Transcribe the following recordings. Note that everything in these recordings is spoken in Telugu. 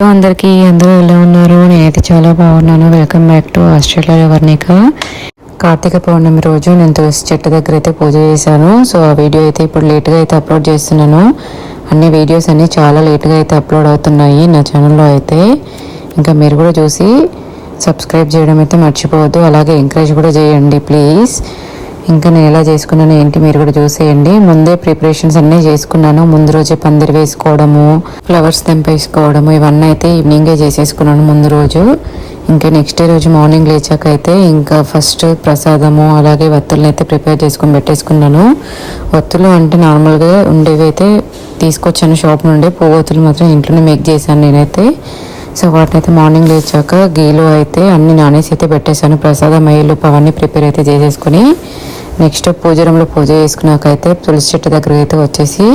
హలో అందరికీ అందరూ ఎలా ఉన్నారు? నేనైతే చాలా బాగున్నాను. వెల్కమ్ బ్యాక్ టు ఆస్ట్రేలియా ఎవర్నిక కార్తీక పౌర్ణమి రోజు నేను తులసి చెట్టు దగ్గర అయితే పూజ చేశాను. సో ఆ వీడియో అయితే ఇప్పుడు లేట్గా అయితే అప్లోడ్ చేస్తున్నాను. అన్ని వీడియోస్ అన్నీ చాలా లేట్గా అయితే అప్లోడ్ అవుతున్నాయి నా ఛానల్లో అయితే. ఇంకా మీరు కూడా చూసి సబ్స్క్రైబ్ చేయడం అయితే మర్చిపోవద్దు. అలాగే ఎంకరేజ్ కూడా చేయండి ప్లీజ్ ఇంకా నేను ఎలా చేసుకున్నాను ఏంటి మీరు కూడా చూసేయండి. ముందే ప్రిపరేషన్స్ అన్నీ చేసుకున్నాను. ముందు రోజే పందిరి వేసుకోవడము ఫ్లవర్స్ తెంపేసుకోవడము ఇవన్నీ అయితే ఈవినింగే చేసేసుకున్నాను ముందు రోజు. ఇంకా నెక్స్ట్ డే రోజు మార్నింగ్ లేచాక అయితే ఇంకా ఫస్ట్ ప్రసాదము అలాగే వత్తులను అయితే ప్రిపేర్ చేసుకొని పెట్టేసుకున్నాను. వత్తులు అంటే నార్మల్గా ఉండేవి అయితే తీసుకొచ్చాను షాప్ నుండి. పువ్వొత్తులు మాత్రం ఇంట్లోనే మేక్ చేశాను నేనైతే. సో వాటిని అయితే మార్నింగ్ లేచాక గీలో అయితే అన్ని నానేసి అయితే పెట్టేశాను. ప్రసాదం అయ్యేలోపు అవన్నీ ప్రిపేర్ అయితే చేసేసుకుని. నెక్స్ట్ పూజ రూమ్లో పూజ చేసుకున్నాక అయితే తులసి చెట్టు దగ్గర అయితే వచ్చేసి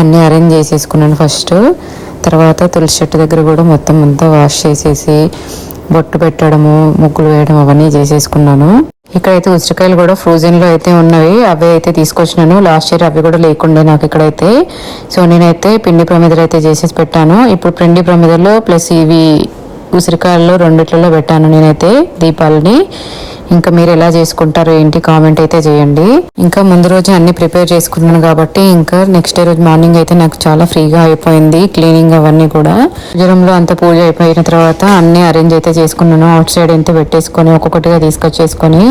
అన్నీ అరేంజ్ చేసేసుకున్నాను ఫస్ట్. తర్వాత తులసి చెట్టు దగ్గర కూడా మొత్తం అంతా వాష్ చేసేసి బొట్టు పెట్టడము ముగ్గులు వేయడం అవన్నీ చేసేసుకున్నాను. ఇక్కడైతే ఉసిరికాయలు కూడా ఫ్రోజన్లో అయితే ఉన్నవి అవి అయితే తీసుకొచ్చినాను. లాస్ట్ ఇయర్ అవి కూడా లేకుండే నాకు ఇక్కడైతే. సో నేనైతే పిండి ప్రమిదలు అయితే చేసేసి పెట్టాను. ఇప్పుడు పిండి ప్రమిదలు ప్లస్ ఇవి ఉసిరికాయల్లో రెండిట్లలో పెట్టాను. నేనైతే దీపాలని. ఇంకా మీరు ఎలా చేసుకుంటారు ఏంటి కామెంట్ అయితే చేయండి. ఇంకా ముందు రోజు అన్ని ప్రిపేర్ చేసుకున్నాను కాబట్టి ఇంకా నెక్స్ట్ డే రోజు మార్నింగ్ అయితే నాకు చాలా ఫ్రీగా అయిపోయింది క్లీనింగ్ అవన్నీ కూడా. జ్వరంలో అంత పూజ అయిపోయిన తర్వాత అన్ని అరేంజ్ అయితే చేసుకున్నాను. అవుట్ సైడ్ అయితే పెట్టేసుకొని ఒక్కొక్కటిగా తీసుకొచ్చేసుకొని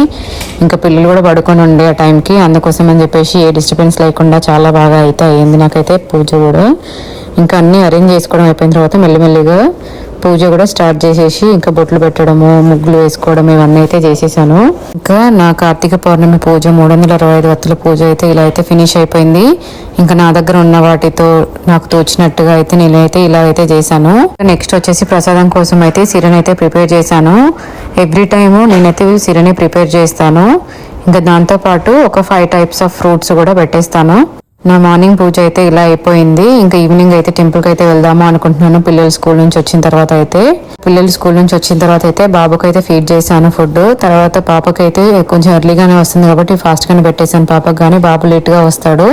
ఇంకా పిల్లలు కూడా పడుకొని ఉండే ఆ టైంకి అందుకోసం అని చెప్పేసి ఏ డిస్టర్బెన్స్ లేకుండా చాలా బాగా అయితే అయ్యింది నాకైతే పూజ కూడా. ఇంకా అన్ని అరేంజ్ చేసుకోవడం అయిపోయిన తర్వాత మెల్లిమెల్లిగా పూజ కూడా స్టార్ట్ చేసేసి ఇంకా బొట్లు పెట్టడము ముగ్గులు వేసుకోవడం ఇవన్నీ అయితే చేసేసాను. ఇంకా నా కార్తీక పౌర్ణమి పూజ మూడు వందల అరవై ఐదు వత్తుల పూజ అయితే ఇలా అయితే ఫినిష్ అయిపోయింది. ఇంకా నా దగ్గర ఉన్న వాటితో నాకు తోచినట్టుగా అయితే నేనైతే ఇలా అయితే చేశాను. నెక్స్ట్ వచ్చేసి ప్రసాదం కోసం అయితే సిరని అయితే ప్రిపేర్ చేశాను. ఎవ్రీ టైము నేనైతే సిరని ప్రిపేర్ చేస్తాను. ఇంకా దాంతో పాటు ఒక ఫైవ్ టైప్స్ ఆఫ్ ఫ్రూట్స్ కూడా పెట్టేస్తాను. నా మార్నింగ్ పూజ అయితే ఇలా అయిపోయింది. ఇంకా ఈవినింగ్ అయితే టెంపుల్కి అయితే వెళ్దాము అనుకుంటున్నాను. పిల్లలు స్కూల్ నుంచి వచ్చిన తర్వాత అయితే. పిల్లలు స్కూల్ నుంచి వచ్చిన తర్వాత అయితే బాబుకి అయితే ఫీడ్ చేశాను ఫుడ్. తర్వాత పాపకి అయితే కొంచెం ఎర్లీగానే వస్తుంది కాబట్టి ఫాస్ట్గానే పెట్టేశాను పాపకి కానీ బాబు లేట్గా వస్తాడు.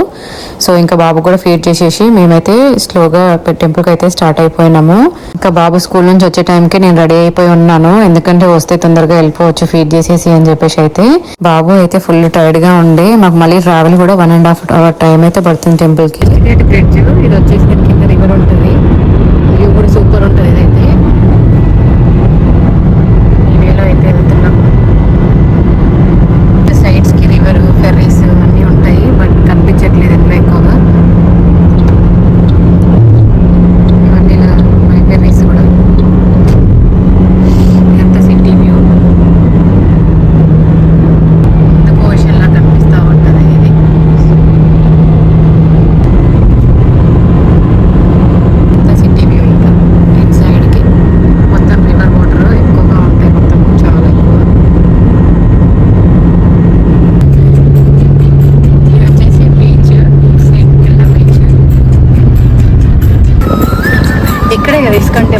సో ఇంకా బాబు కూడా ఫీడ్ చేసేసి మేమైతే స్లోగా టెంపుల్కి అయితే స్టార్ట్ అయిపోయినాము. ఇంకా బాబు స్కూల్ నుంచి వచ్చే టైంకి నేను రెడీ అయిపోయి ఉన్నాను. ఎందుకంటే వస్తే తొందరగా వెళ్ళిపోవచ్చు ఫీడ్ చేసేసి అని చెప్పేసి అయితే. బాబు అయితే ఫుల్ టైర్డ్గా ఉండి. మాకు మళ్ళీ ట్రావెల్ కూడా one and half hour time అయితే పడుతుంది టెంపుల్కి బ్రిడ్జ్ ఇది వచ్చేసి కింద రివర్ ఉంటుంది వ్యూ కూడా సూపర్ ఉంటుంది ఇదైతే ఈ వేలో అయితే వెళ్తున్నాం సైడ్స్కి రివర్ ఫెర్రీస్ అన్నీ ఉంటాయి బట్ కనిపించట్లేదు ఇందులో ఎక్కువగా ఇవన్నీ ఇలా ఉన్నాయి ఫెర్రీస్ కూడా ఎంత సిటీ వ్యూ ఎందుకు ఓషన్ లా కనిపిస్తూ ఉంటుంది ఇది సిటీ వ్యూ ఇంకా ఇటు సైడ్కి మొత్తం రివర్ వాటర్ ఎక్కువగా ఉంటాయి మొత్తం చాలా ఎక్కువ ఇది వచ్చేసి బీచ్ బీచ్ ఇక్కడే కదా ఇస్కాన్ టెంపుల్ ఉండేది ఇటు సైడ్ అయితే బీచ్ వ్యూ కనిపిస్తుంది బీచ్ వ్యూ అయితే చాలా బాగుంటుంది చాలా పెద్దగా వస్తుంది అయితే డూప్లెక్స్ హౌసెస్ అన్నీ అలాగే ఉన్నాయి ఇటు సైడ్ అయితే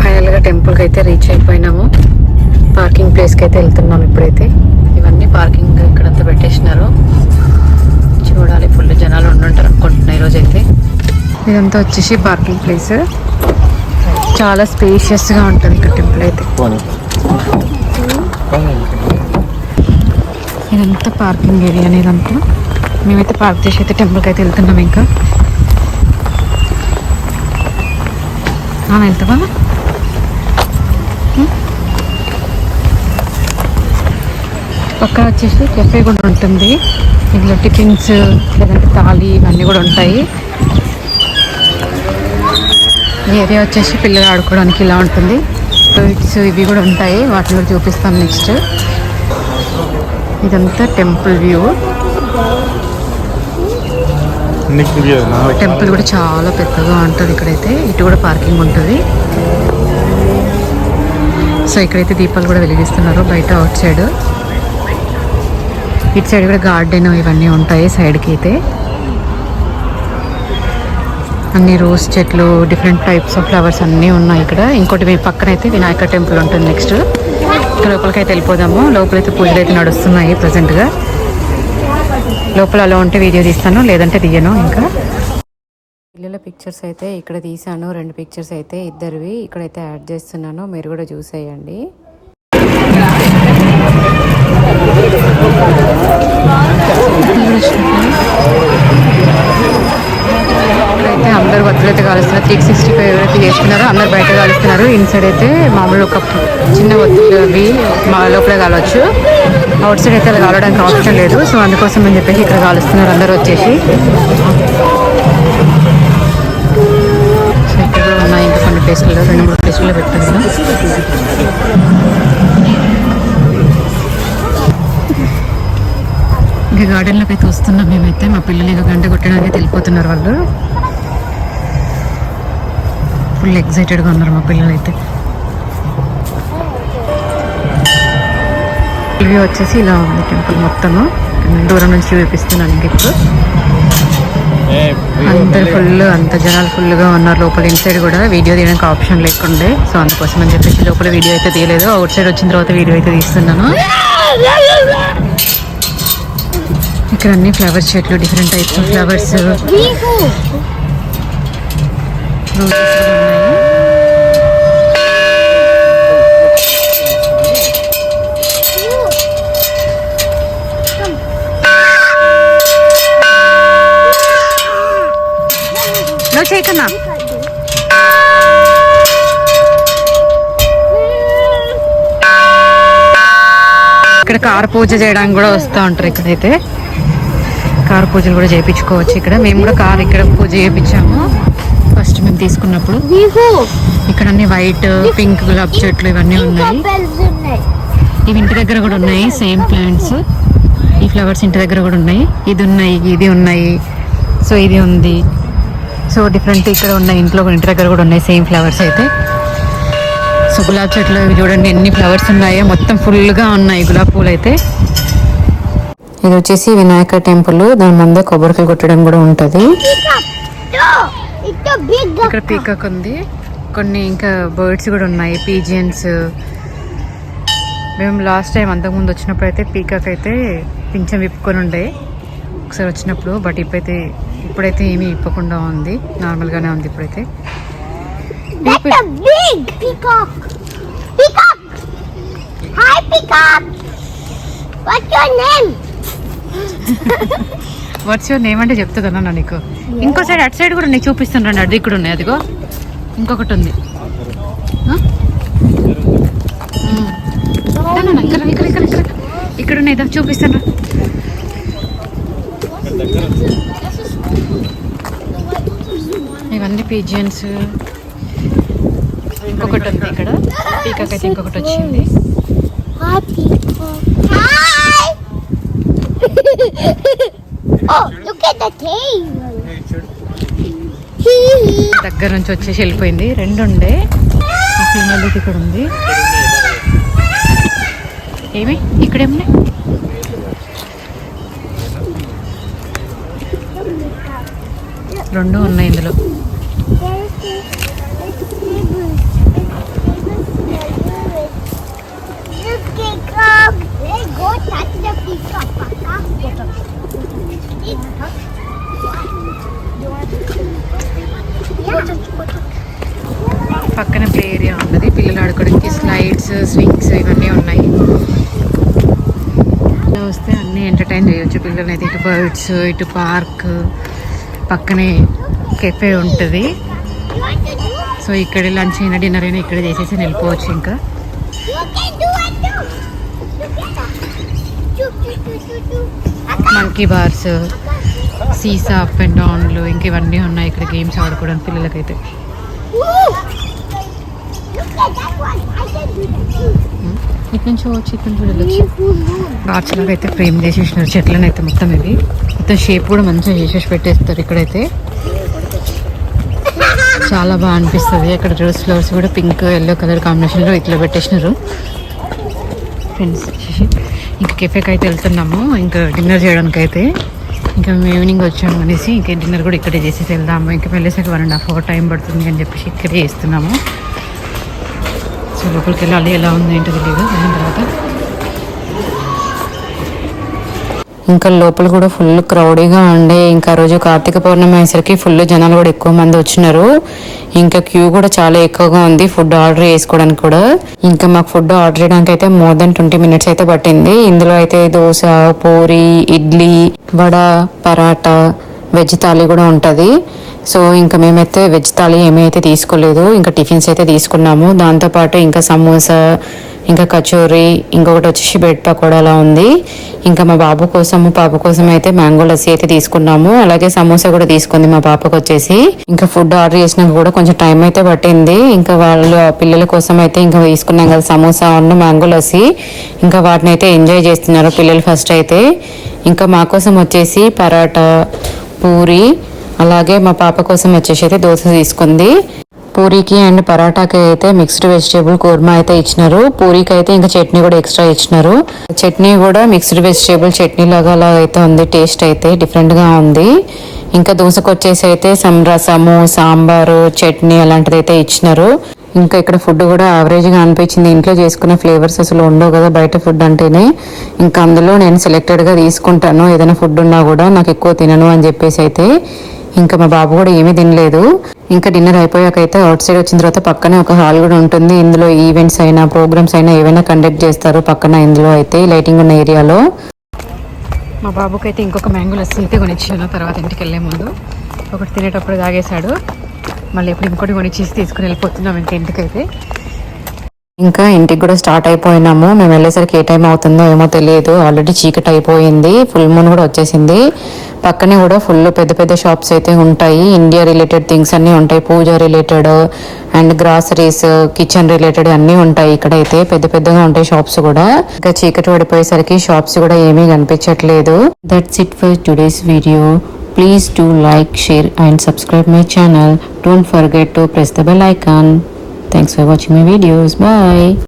ఫైనల్గా టెంపుల్కి అయితే రీచ్ అయిపోయినాము పార్కింగ్ ప్లేస్కి అయితే వెళ్తున్నాం ఇప్పుడైతే. ఇవన్నీ పార్కింగ్ ఇక్కడంతా పెట్టేసినారు. చూడాలి ఫుల్ జనాలు ఉండుంటారు అనుకుంటున్నా ఈరోజు అయితే ఇదంతా వచ్చేసి పార్కింగ్ ప్లేస్. చాలా స్పేషియస్గా ఉంటుంది ఇక్కడ టెంపుల్ అయితే. ఇదంతా పార్కింగ్ ఏరియా ఇదంతా. మేమైతే పార్క్ చేసి అయితే టెంపుల్కి అయితే వెళ్తున్నాం ఇంకా. ఆ, వెళ్తావా? పక్కన వచ్చేసి కెఫే కూడా ఉంటుంది. ఇందులో టిఫిన్స్ లేదంటే థాలీ ఇవన్నీ కూడా ఉంటాయి. ఏరియా వచ్చేసి పిల్లలు ఆడుకోవడానికి ఇలా ఉంటుంది. స్వీట్స్ ఇవి కూడా ఉంటాయి. వాటిని కూడా చూపిస్తాను నెక్స్ట్ ఇదంతా టెంపుల్ వ్యూ టెంపుల్ కూడా చాలా పెద్దగా ఉంటుంది ఇక్కడైతే. ఇటు కూడా పార్కింగ్ ఉంటుంది. సో ఇక్కడైతే దీపాలు కూడా వెలిగిస్తున్నారు బయట అవుట్ సైడ్ ఇటు సైడ్ కూడా గార్డెన్ ఇవన్నీ ఉంటాయి సైడ్కి అయితే. అన్ని రోజ్ చెట్లు డిఫరెంట్ టైప్స్ ఆఫ్ ఫ్లవర్స్ అన్నీ ఉన్నాయి ఇక్కడ. ఇంకోటి మీ పక్కన అయితే వినాయక టెంపుల్ ఉంటుంది నెక్స్ట్. ఇక్కడ లోపలికి అయితే వెళ్ళిపోదాము. లోపలైతే పూజలు అయితే నడుస్తున్నాయి ప్రజెంట్గా. లోపల అలా ఉంటే వీడియో తీస్తాను లేదంటే తీయను ఇంకా. పిల్లల పిక్చర్స్ అయితే ఇక్కడ తీసాను రెండు పిక్చర్స్ అయితే ఇద్దరివి. ఇక్కడైతే యాడ్ చేస్తున్నాను. మీరు కూడా చూసేయండి. అందరు అయితే కాలుస్తున్నారు త్రీ సిక్స్టీ ఫైవ్ ఎవరైతే చేస్తున్నారో అందరు బయట కాలుస్తున్నారు. ఇన్సైడ్ అయితే మామూలు ఒక చిన్న ఒత్తులు అవి మా లోపల కాలవచ్చు అవుట్ సైడ్ అయితే అలా కాలడానికి ఆప్షన్ లేదు. సో అందుకోసం అని చెప్పేసి ఇక్కడ కాలుస్తున్నారు అందరూ వచ్చేసి. సో ఇక్కడ ఉన్నాయి ఇంకా కొన్ని రెండు మూడు ప్లేస్లలో పెట్టాను ఇంకా గార్డెన్లోకి అయితే వస్తున్నాం మేమైతే. మా పిల్లలు ఇక గంట కొట్టడానికి వెళ్ళిపోతున్నారు వాళ్ళు. ఫుల్ ఎక్సైటెడ్గా ఉన్నారు మా పిల్లలు అయితే వ్యూ వచ్చేసి ఇలా ఉంది టెంపుల్ మొత్తము. దూరం నుంచి చూపిస్తున్నాను ఇంక ఇప్పుడు. అందరు ఫుల్ అంత జనాలు ఫుల్గా ఉన్నారు. లోపల ఇన్సైడ్ కూడా వీడియో తీయడానికి ఆప్షన్ లేకుండే. సో అందుకోసం అని చెప్పేసి లోపల వీడియో అయితే తీయలేదు. అవుట్ సైడ్ వచ్చిన తర్వాత వీడియో అయితే తీస్తున్నాను. ఇక్కడ అన్ని ఫ్లవర్స్ చెట్లు డిఫరెంట్ టైప్స్ ఆఫ్ ఫ్లవర్స్. నువ్వు చేయకన్నా. ఇక్కడ కార్ పూజ చేయడానికి కూడా వస్తూ ఉంటారు ఇక్కడైతే. కార్ పూజలు కూడా చేయించుకోవచ్చు ఇక్కడ. మేము కూడా కార్ ఇక్కడ పూజ చేయించాము. ఫస్ట్ మేము తీసుకున్నప్పుడు ఇక్కడ అన్ని వైట్ పింక్ గులాబ్ చెట్లు ఇవన్నీ ఉన్నాయి. ఇవి ఇంటి దగ్గర కూడా ఉన్నాయి సేమ్ ప్లాంట్స్ ఈ ఫ్లవర్స్ ఇంటి దగ్గర కూడా ఉన్నాయి. ఇది ఉన్నాయి ఇది ఉన్నాయి. సో ఇది ఉంది. సో డిఫరెంట్ ఇక్కడ ఉన్నాయి ఇంట్లో ఇంటి దగ్గర కూడా ఉన్నాయి సేమ్ ఫ్లవర్స్ అయితే. సో గులాబ్ చెట్లు ఇవి చూడండి ఎన్ని ఫ్లవర్స్ ఉన్నాయో. మొత్తం ఫుల్గా ఉన్నాయి గులాబ్ పూలు అయితే. ఇది వచ్చేసి వినాయక టెంపుల్. దాని ముందే కొబ్బరికాయ కొట్టడం కూడా ఉంటుంది. ఇక్కడ పీకాక్ ఉంది. కొన్ని ఇంకా బర్డ్స్ కూడా ఉన్నాయి. పీజియన్స్ మేము లాస్ట్ టైం అంతకుముందు వచ్చినప్పుడు అయితే పీకాక్ అయితే పింఛం విప్పుకొని ఉండే. ఒకసారి వచ్చినప్పుడు బట్ ఇప్పుడైతే ఇప్పుడైతే ఏమీ విప్పకుండా ఉంది. నార్మల్గానే ఉంది ఇప్పుడైతే. Hi, peacock. What's your name? What's your name అంటే చెప్తుందన్నా నీకు. ఇంకో సైడ్ అటు సైడ్ కూడా ఉన్నాయి చూపిస్తున్నాను అది ఇక్కడ ఉన్నాయి అదిగో. ఇంకొకటి ఉంది. ఇక్కడ ఇక్కడ ఇక్కడ ఇక్కడ. ఇక్కడ ఉన్నాయి ఇదా చూపిస్తాను ఇవన్నీ పిజియన్స్ ఇంకొకటి ఉంది ఇక్కడ. పీకాక్ అయితే ఇంకొకటి వచ్చింది. Hi. oh, look at the tail. దగ్గర నుంచి వచ్చేసి వెళ్ళిపోయింది. రెండు ఉండే. ఫీమేల్ ఇక్కడ ఉంది. ఏమి? ఇక్కడ రెండు ఉన్నాయి ఇందులో Look, peacock. Let's go touch the peacock. పక్కన ప్లే ఏరియా ఉన్నది. పిల్లలు ఆడుకోవడానికి స్లైడ్స్ స్వింగ్స్ ఇవన్నీ ఉన్నాయి. ఇలా వస్తే అన్నీ ఎంటర్టైన్ చేయొచ్చు. పిల్లలైతే అయితే ఇటు బర్డ్స్ ఇటు పార్క్ పక్కనే కెఫే ఉంటుంది. సో ఇక్కడ లంచ్ అయినా డిన్నర్ అయినా ఇక్కడ చేసేసి వెళ్ళిపోవచ్చు ఇంకా. Monkey bars seesaw up and డౌన్లు ఇంక ఇవన్నీ ఉన్నాయి. ఇక్కడ గేమ్స్ ఆడుకోవడానికి పిల్లలకైతే. ఇటు నుంచి వచ్చి ఇటు నుంచి వెళ్ళొచ్చు. Beautiful moon. గార్డ్స్ లాగా అయితే ఫ్రేమ్ చేసేసినారు చెట్లను అయితే మొత్తం ఇవి. మొత్తం షేప్ కూడా మంచిగా చేసేసి పెట్టేస్తారు ఇక్కడైతే. చాలా బాగా అనిపిస్తుంది. అక్కడ రోజ్ ఫ్లవర్స్ కూడా పింక్ ఎల్లో కలర్ కాంబినేషన్లో ఇట్లా పెట్టేసినారు. ఫ్రెండ్స్ ఇంకా కెఫేకి అయితే వెళ్తున్నాము. ఇంకా డిన్నర్ చేయడానికి అయితే ఇంకా మేము ఈవినింగ్ వచ్చాము అనేసి ఇంకా డిన్నర్ కూడా ఇక్కడే చేసేసి వెళ్దాము. ఇంకా వెళ్ళేసాక one and half hour time పడుతుంది అని చెప్పేసి ఇక్కడే చేస్తున్నాము. లోపలికి వెళ్ళాలి ఎలా ఉంది ఏంటో తెలియదు వెళ్ళిన తర్వాత. ఇంకా లోపల కూడా ఫుల్ క్రౌడీగా ఉండే. ఇంకా రోజు కార్తీక పౌర్ణమి అయ్యేసరికి ఫుల్ జనాలు కూడా ఎక్కువ మంది వచ్చినారు. ఇంకా క్యూ కూడా చాలా ఎక్కువగా ఉంది ఫుడ్ ఆర్డర్ చేసుకోవడానికి కూడా. ఇంకా మాకు ఫుడ్ ఆర్డర్ చేయడానికి అయితే మోర్ దెన్ ట్వంటీ మినిట్స్ అయితే పట్టింది. ఇందులో అయితే దోశ పూరి ఇడ్లీ వడ పరాటా వెజ్ థాలీ కూడా ఉంటుంది. సో ఇంకా మేమైతే వెజ్ థాలీ ఏమీ అయితే తీసుకోలేదు. ఇంకా టిఫిన్స్ అయితే తీసుకున్నాము. దాంతోపాటు ఇంకా సమోసా ఇంకా కచోరీ ఇంకొకటి వచ్చేసి బెడ్ పకోడా అలా ఉంది. ఇంకా మా బాబు కోసం పాప కోసం అయితే మ్యాంగో లస్సీ అయితే తీసుకున్నాము. అలాగే సమోసా కూడా తీసుకుంది మా పాపకు వచ్చేసి. ఇంకా ఫుడ్ ఆర్డర్ చేసినాక కూడా కొంచెం టైం అయితే పట్టింది. ఇంకా వాళ్ళ పిల్లల కోసం అయితే ఇంకా తీసుకున్నాం కదా సమోసా ఉన్న మ్యాంగో లస్సీ. ఇంకా వాటిని అయితే ఎంజాయ్ చేస్తున్నారు పిల్లలు ఫస్ట్ అయితే. ఇంకా మా కోసం వచ్చేసి పరాటా పూరి అలాగే మా పాప కోసం వచ్చేసి అయితే దోశ తీసుకుంది. పూరీకి అండ్ పరాటాకి అయితే మిక్స్డ్ వెజిటేబుల్ కూర్మా అయితే ఇచ్చినారు. పూరీకి అయితే ఇంకా చట్నీ కూడా ఎక్స్ట్రా ఇచ్చినారు. చట్నీ కూడా మిక్స్డ్ వెజిటేబుల్ చట్నీ లాగా అలా అయితే ఉంది టేస్ట్ అయితే డిఫరెంట్గా ఉంది. ఇంకా దోశకు వచ్చేసి అయితే సంరసము రసము సాంబారు చట్నీ అలాంటిది అయితే ఇచ్చినారు. ఇంకా ఇక్కడ ఫుడ్ కూడా యావరేజ్గా అనిపించింది. ఇంట్లో చేసుకున్న ఫ్లేవర్స్ అసలు ఉండవు కదా బయట ఫుడ్ అంటేనే. ఇంకా అందులో నేను సెలెక్టెడ్గా తీసుకుంటాను. ఏదైనా ఫుడ్ ఉన్నా కూడా నాకు ఎక్కువ తినను అని చెప్పేసి అయితే ఇంకా మా బాబు కూడా ఏమీ తినలేదు. ఇంకా డిన్నర్ అయిపోయాక అయితే అవుట్ సైడ్ వచ్చిన తర్వాత పక్కనే ఒక హాల్ కూడా ఉంటుంది. ఇందులో ఈవెంట్స్ అయినా ప్రోగ్రామ్స్ అయినా ఏవైనా కండక్ట్ చేస్తారు పక్కన ఇందులో అయితే లైటింగ్ ఉన్న ఏరియాలో మా బాబుకి అయితే ఇంకొక మ్యాంగో లస్సీ అయితే కొనిచ్చాను తర్వాత ఇంటికి వెళ్ళే ముందు. ఒకటి తినేటప్పుడు తాగేశాడు. మళ్ళీ ఇప్పుడు ఇంకోటి కొనిచ్చేసి తీసుకుని వెళ్ళిపోతున్నాం ఇంకా ఇంటికైతే. ఇంకా ఇంటికి కూడా స్టార్ట్ అయిపోయినాము. మేము వెళ్ళేసరికి ఏ టైం అవుతుందో ఏమో తెలియదు. ఆల్రెడీ చీకటి అయిపోయింది. ఫుల్ మూన్ కూడా వచ్చేసింది. పక్కనే కూడా ఫుల్ పెద్ద పెద్ద షాప్స్ అయితే ఉంటాయి. ఇండియా రిలేటెడ్ థింగ్స్ అన్నీ ఉంటాయి. Puja related and groceries kitchen related అన్నీ ఉంటాయి. ఇక్కడైతే పెద్ద పెద్దగా ఉంటాయి షాప్స్ కూడా. ఇంకా చీకటి పడిపోయేసరికి షాప్స్ కూడా ఏమీ కనిపించట్లేదు. That's it for today's video please to like share and subscribe my channel don't forget to press the bell icon Thanks for watching my videos. Bye.